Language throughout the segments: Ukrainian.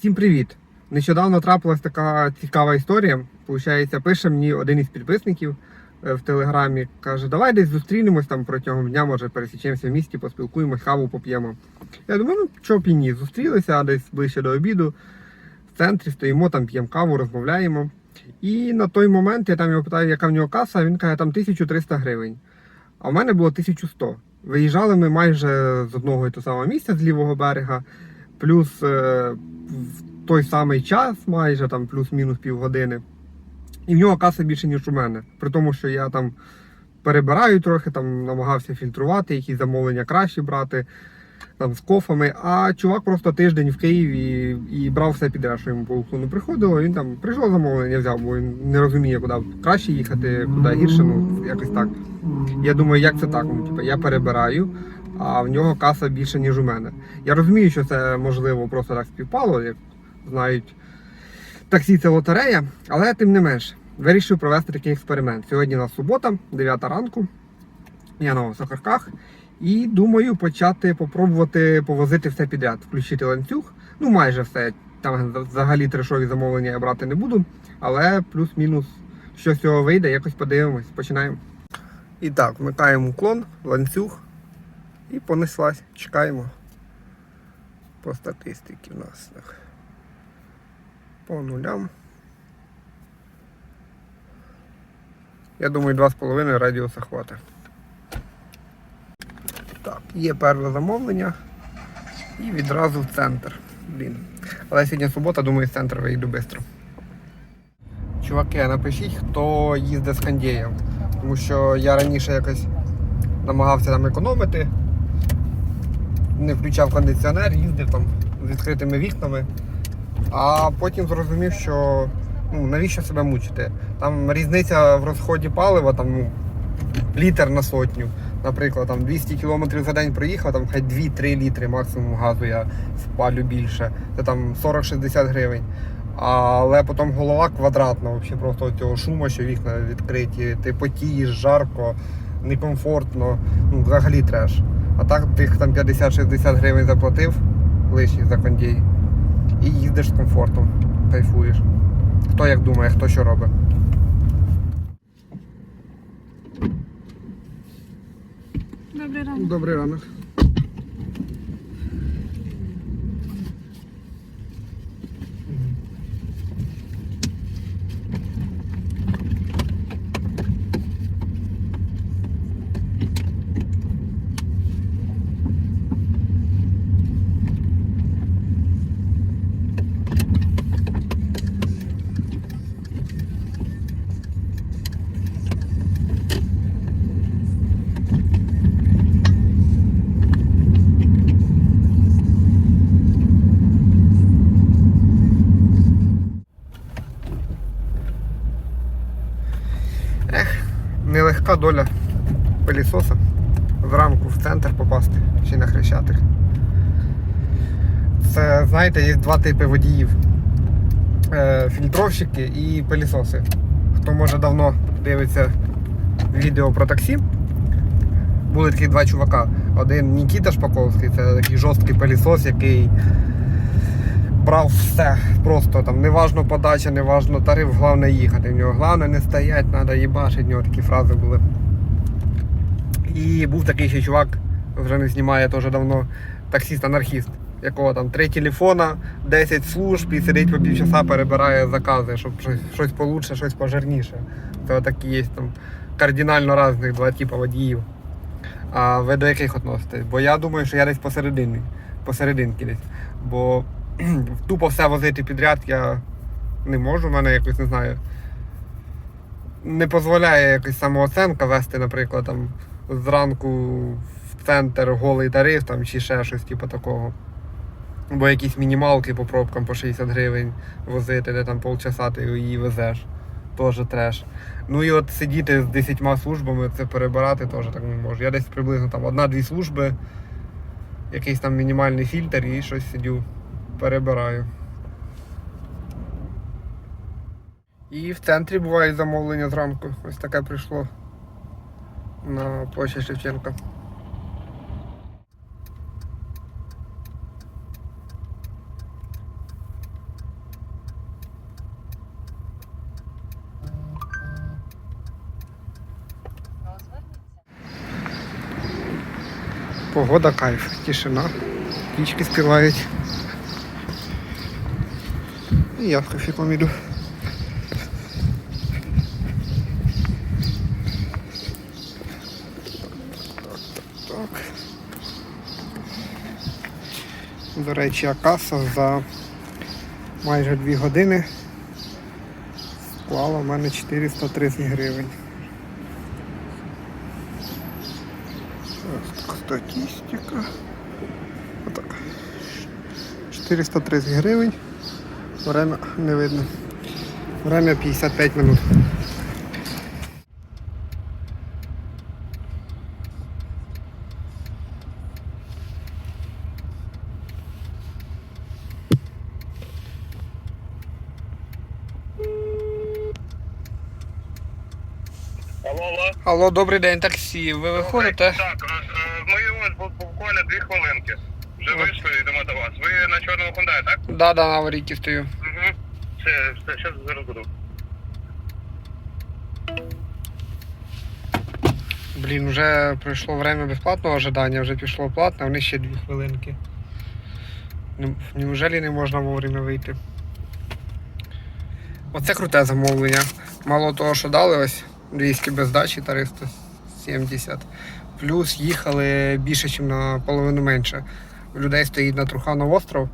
Всім привіт! Нещодавно трапилась така цікава історія. Получається, пише мені один із підписників е, в телеграмі. Каже, давай десь зустрінемось там протягом дня, може пересічемося в місті, поспілкуємось, каву поп'ємо. Я думаю, ну чого б і ні, зустрілися десь ближче до обіду. В центрі стоїмо, там п'ємо каву, розмовляємо. І на той момент я там його питаю, яка в нього каса, він каже, там 1300 гривень. А в мене було 1100. Виїжджали ми майже з одного і того самого місця з лівого берега, плюс е, в той самий час, майже там плюс-мінус півгодини. І в нього каса більше, ніж у мене. При тому, що я там перебираю трохи, там намагався фільтрувати, якісь замовлення краще брати там з кофами. А чувак просто тиждень в Києві і брав все підряд, що йому по уклону приходило. Він там прийшло замовлення, взяв, бо він не розуміє, куди краще їхати, куди гірше, ну якось так. Я думаю, як це так? Ну, типу, я перебираю, а в нього каса більше, ніж у мене. Я розумію, що це можливо просто так співпало, як знають таксі це лотерея, але тим не менш, вирішив провести такий експеримент. Сьогодні у нас субота, 9 ранку. Я на Сахарках. І думаю почати попробувати повозити все підряд, включити ланцюг. Ну, майже все. Там взагалі трешові замовлення я брати не буду, але плюс-мінус, що з цього вийде, якось подивимось. Починаємо. І так, вмикаємо уклон, ланцюг і понеслась. Чекаємо. По статистиці в нас. По нулям. Я думаю, 2,5 радіуса хватить. Так, є перше замовлення і відразу в центр. Блін. Але сьогодні субота, думаю, з центру вийду швидко. Чуваки, напишіть, хто їздить з Хандієм. Тому що я раніше якось намагався там економити, не включав кондиціонер, їздив там з відкритими вікнами, а потім зрозумів, що ну, навіщо себе мучити. Там різниця в розході палива, там ну, літр на сотню. Наприклад, там 200 км за день проїхав, там хай 2-3 літри максимум газу я спалю більше. Це там 40-60 гривень. Але потім голова квадратна, взагалі просто цього шуму, що вікна відкриті, ти потієш, жарко, некомфортно, ну взагалі треш. А так тих там 50-60 гривень заплатив лишніх за кондій і їздиш з комфортом, кайфуєш. Хто як думає, хто що робить. Добрий ранок. Добрий ранок. Доля пилісоса зранку в центр попасти чи на хрещатик. Це, знаєте, є два типи водіїв: Е, фільтровщики і пилісоси. Хто може давно дивиться відео про таксі, були такі два чувака. Один Нікіта Шпаковський, це такий жорсткий пилісос, який брав все. Просто там неважно подача, неважно тариф, головне їхати. В нього головне не стоять, треба їбашити, в нього такі фрази були. І був такий ще чувак, вже не знімає теж давно, таксіст-анархіст, якого там три телефона, 10 служб і сидить по півчаса, перебирає закази, щоб щось, щось получше, щось пожирніше. Це такі є там кардинально різних два типи водіїв. А ви до яких относитесь? Бо я думаю, що я десь посередині, посерединки десь. Бо тупо все возити підряд я не можу, в мене якось не знаю. Не дозволяє якась самооценка вести, наприклад, там зранку в центр голий тариф там, чи ще щось типу такого. Бо якісь мінімалки по пробкам по 60 гривень возити, де там полчаса ти її везеш. Теж треш. Ну і от сидіти з 10 службами, це перебирати теж так не можу. Я десь приблизно там одна-дві служби, якийсь там мінімальний фільтр і щось сидю, перебираю. І в центрі буває замовлення зранку. Ось таке прийшло на площі Шевченка. Погода кайф, тишина, Пічки співають. І я з кофіком іду. До речі, а каса за майже 2 години склала в мене 430 гривень. Ось так, статистика. Отак. 430 гривень. Время не видно. Время 55 минут. Алло, алло. Алло, добрий день, таксі. Ви виходите? Так, е, ми ось буквально дві хвилинки. Вже От. вийшли, йдемо до вас. Ви на чорному Хондаї, так? Да, да, на аварійці стою. Угу. Все, все, зараз зараз буду. Блін, вже пройшло время безплатного ожидання, вже пішло платне, а вони ще дві хвилинки. Ну, Неужели не можна вовремя вийти? Оце круте замовлення. Мало того, що дали ось 200 без дачі 370. Плюс їхали більше, ніж на половину менше. Людей стоїть на Труханов остров,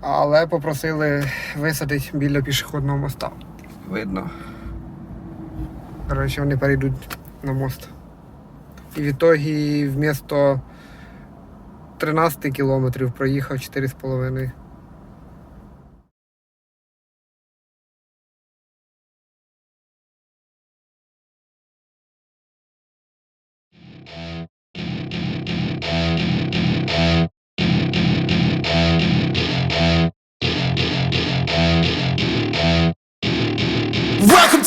але попросили висадити біля пішохідного моста. Видно. Коротше, вони перейдуть на мост. І в ітогі вмісто 13 кілометрів проїхав 4,5.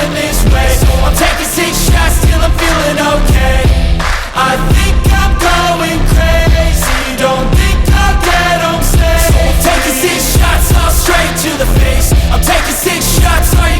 feeling this way. So I'm taking six shots till I'm feeling okay. I think I'm going crazy. Don't think I'll get home safe So I'm taking six shots all straight to the face. I'm taking six shots, are you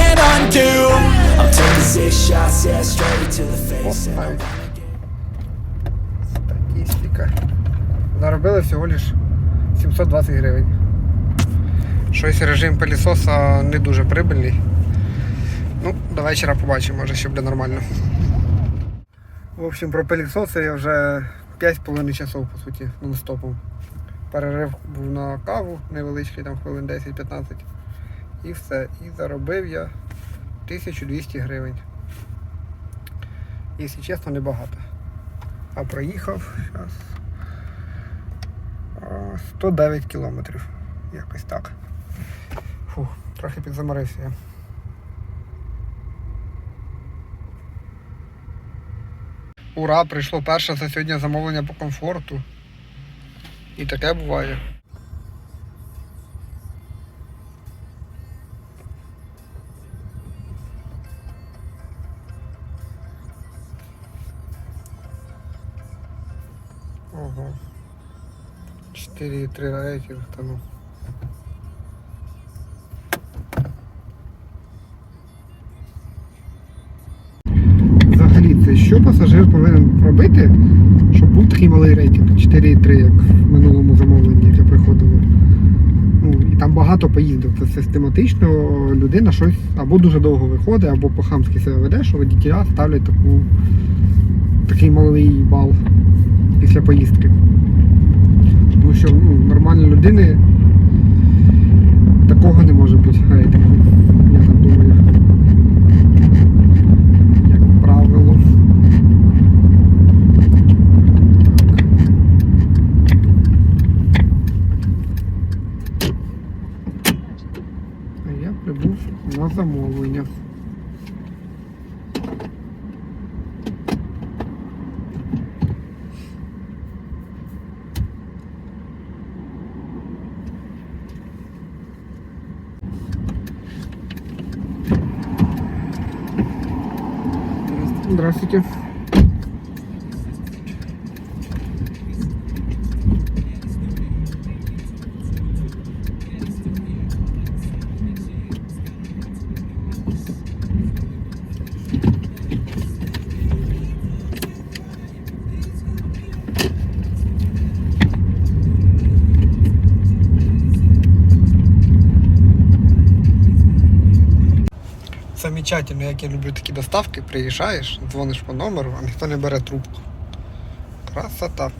shots, yeah, straight to the face and Статистика. Заробили всього лиш 720 гривень. Щось режим пилісоса не дуже прибильний. Ну, до вечора побачимо, може ще буде нормально. В общем, про пилісоси я вже 5,5 часов, по суті, нон-стопом. Перерив був на каву невеличкий, там хвилин 10-15. І все. І заробив я 1200 гривень. Якщо чесно, небагато. А проїхав зараз 109 кілометрів. Якось так. Фух, трохи підзаморився я. Ура, прийшло перше за сьогодні замовлення по комфорту. І таке буває. 4,3 рейтинг, ну. Взагалі, це що пасажир повинен робити, щоб був такий малий рейтинг 4,3, як в минулому замовленні, яке приходило. Ну, і там багато поїздок. Це систематично людина щось або дуже довго виходить, або по-хамськи себе веде, що водітеля ставлять таку, такий малий бал після поїздки. Тому що ну, нормальної людини такого не може бути рейтингу. Thank you. Замечательно, як я люблю такі доставки, приїжджаєш, дзвониш по номеру, а ніхто не бере трубку. Красота.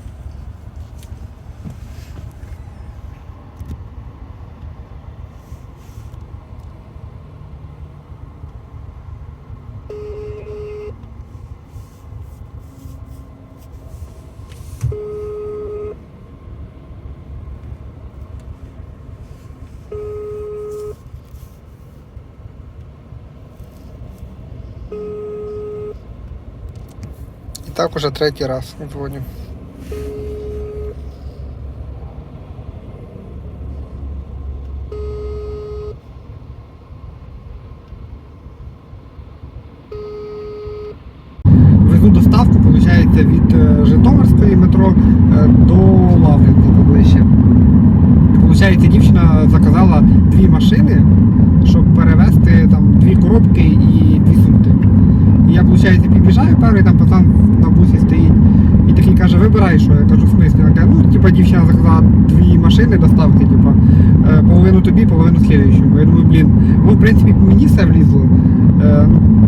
Так уже третій раз дзвоню. Везу доставку, виходить, від е, Житомирської метро е, до Лаврівки поближче. Получається, дівчина заказала дві машини, щоб перевезти там дві коробки і дві сумки. Я, виходить, під'їжджаю, перший там пацан на бусі стоїть. І такий каже, вибирай, що я кажу, в смислі. Вона каже, ну, типа дівчина заказала дві машини доставки, типа, е, половину тобі, половину слідуючому. Я думаю, блін, ну в принципі мені все влізло. Е,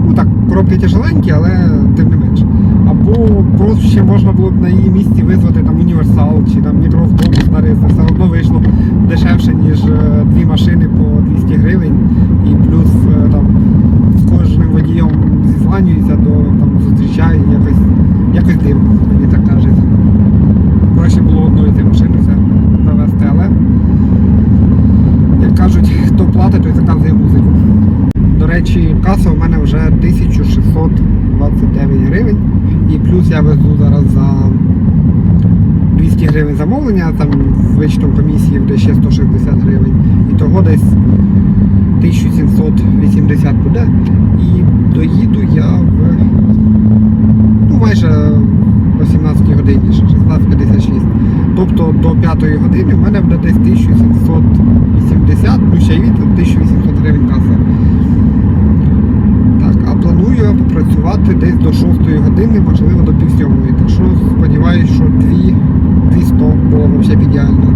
Ну так, коробки тяжеленькі, але тим не менш. Або просто ще можна було б на її місці визвати там універсал чи там мікроавтобус на рейс, все одно вийшло дешевше, ніж е, дві машини по 200 гривень. І плюс е, там з кожним водієм зізванюється, до там зустрічає якось, якось дивно, мені так кажеться. Краще було одної цієї машини все завести, але як кажуть, хто платить, той заказує музику. До речі, каса у мене вже 1629 гривень. І плюс я везу зараз за 200 гривень замовлення, там вичтом комісії буде ще 160 гривень. І того десь 1780 буде. І доїду я в ну, майже 18 годині, 16.56. Тобто до 5 години в мене буде десь 1780, плюс ще й від 1800 гривень каса. А планую попрацювати десь до 6 години, можливо до пів сьомої. Так що сподіваюся, що 2, 200 було б б ідеально.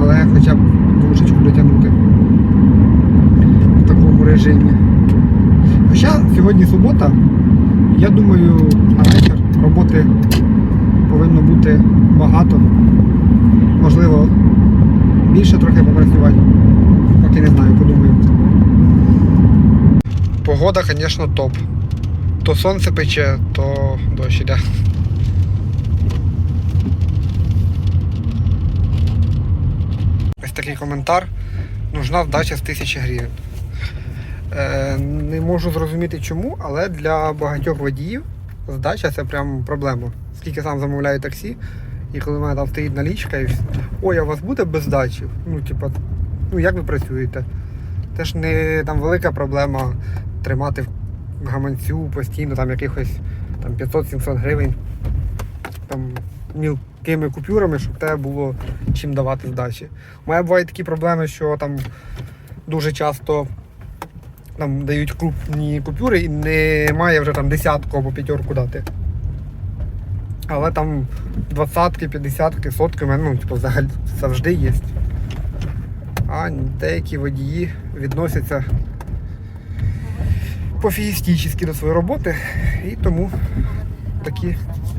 Але хоча б трошечку дотягнути в такому режимі. Хоча сьогодні субота, я думаю, на вечір роботи повинно бути багато. Можливо, більше трохи попрацювати. Поки не знаю, подумаю. Погода, звісно, топ. То сонце пече, то дощ іде. Ось такий коментар. Нужна здача з 1000 гривень. Е, не можу зрозуміти чому, але для багатьох водіїв здача це прям проблема. Скільки сам замовляю таксі, і коли в мене там стоїть налічка і ой, а у вас буде без здачі? Ну, типа, ну як ви працюєте? Теж не там велика проблема тримати в гаманцю постійно там якихось там 500-700 гривень. Там міл такими купюрами, щоб тебе було чим давати здачі. У мене бувають такі проблеми, що там дуже часто там дають крупні купюри і немає вже там десятку або п'ятерку дати. Але там двадцятки, п'ятдесятки, сотки в мене ну, типу, взагалі завжди є. А деякі водії відносяться пофігістично до своєї роботи і тому такі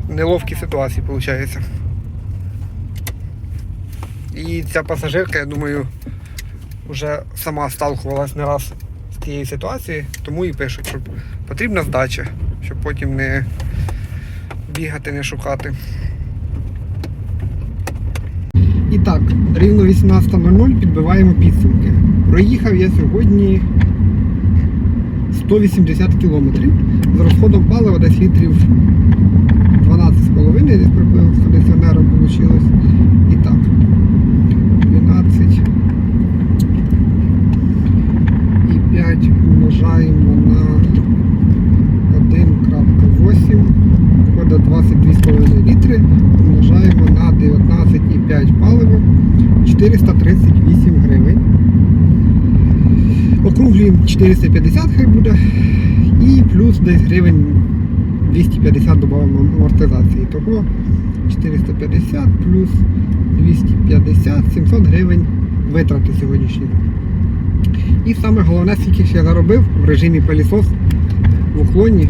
неловкі ситуації виходять. І ця пасажирка, я думаю, вже сама сталкувалась не раз з цією ситуацією, тому і пишуть, що потрібна здача, щоб потім не бігати, не шукати. І так, рівно 18.00 підбиваємо підсумки. Проїхав я сьогодні 180 кілометрів з розходом палива десь літрів 12,5 десь з кондиціонером вийшло. І так, 12 і 5 умножаємо на 1.8, виходить 22,5 літри, умножаємо на 19,5 паливо, 438 гривень. Округлюємо 450 хай буде. І плюс десь гривень 250 додаємо амортизації. Того 450 плюс 250, 700 гривень витрати сьогоднішні. І саме головне, скільки ж я заробив в режимі пилісос в уклоні.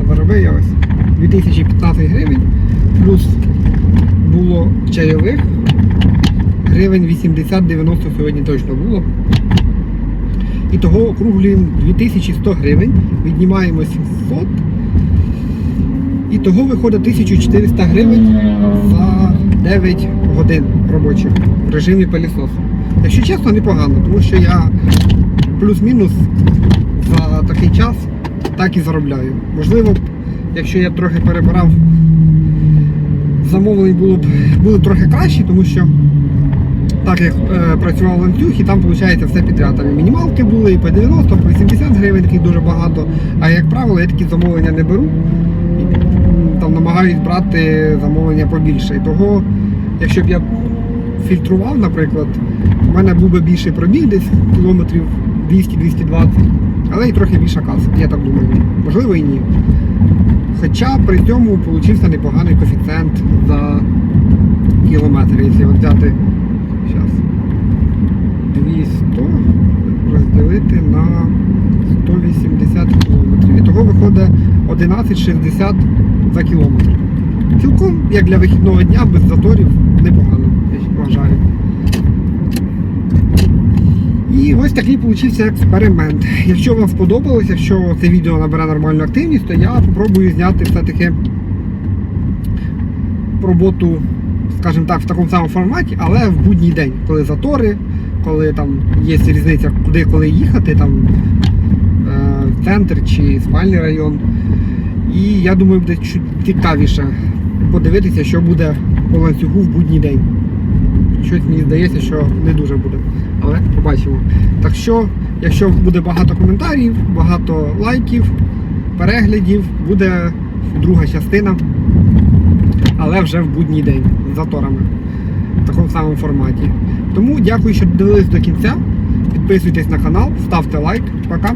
А заробив я ось 2015 гривень. Плюс було чайових. Гривень 80-90 сьогодні точно було. І того округлюємо 2100 гривень, віднімаємо 700. І того виходить 1400 гривень за 9 годин робочих в режимі пилісосу. Якщо чесно, непогано, тому що я плюс-мінус за такий час так і заробляю. Можливо, якщо я трохи перебирав, замовлень було б були трохи кращі, тому що так як е, працював ланцюг, і там виходить все підряд. Там і мінімалки були, і по 90, по 80 гривень таких дуже багато. А як правило, я такі замовлення не беру. І, там намагаюсь брати замовлення побільше. І того, якщо б я фільтрував, наприклад, у мене був би більший пробіг десь кілометрів 200-220, але і трохи більша каса, я так думаю. Можливо і ні. Хоча при цьому получився непоганий коефіцієнт за кілометр, якщо взяти зараз 200 розділити на 180 кілометрів. І того виходить 11,60 за кілометр. Цілком, як для вихідного дня, без заторів, непогано, я вважаю. І ось такий получився експеримент. Якщо вам сподобалось, якщо це відео набере нормальну активність, то я спробую зняти все-таки роботу, скажімо так, в такому самому форматі, але в будній день, коли затори, коли там є різниця, куди коли їхати, там е, в центр чи спальний район. І я думаю, буде цікавіше подивитися, що буде по ланцюгу в будній день. Щось мені здається, що не дуже буде. Але побачимо. Так що, якщо буде багато коментарів, багато лайків, переглядів, буде друга частина, але вже в будній день з заторами в такому самому форматі. Тому дякую, що дивились до кінця. Підписуйтесь на канал, ставте лайк. Пока.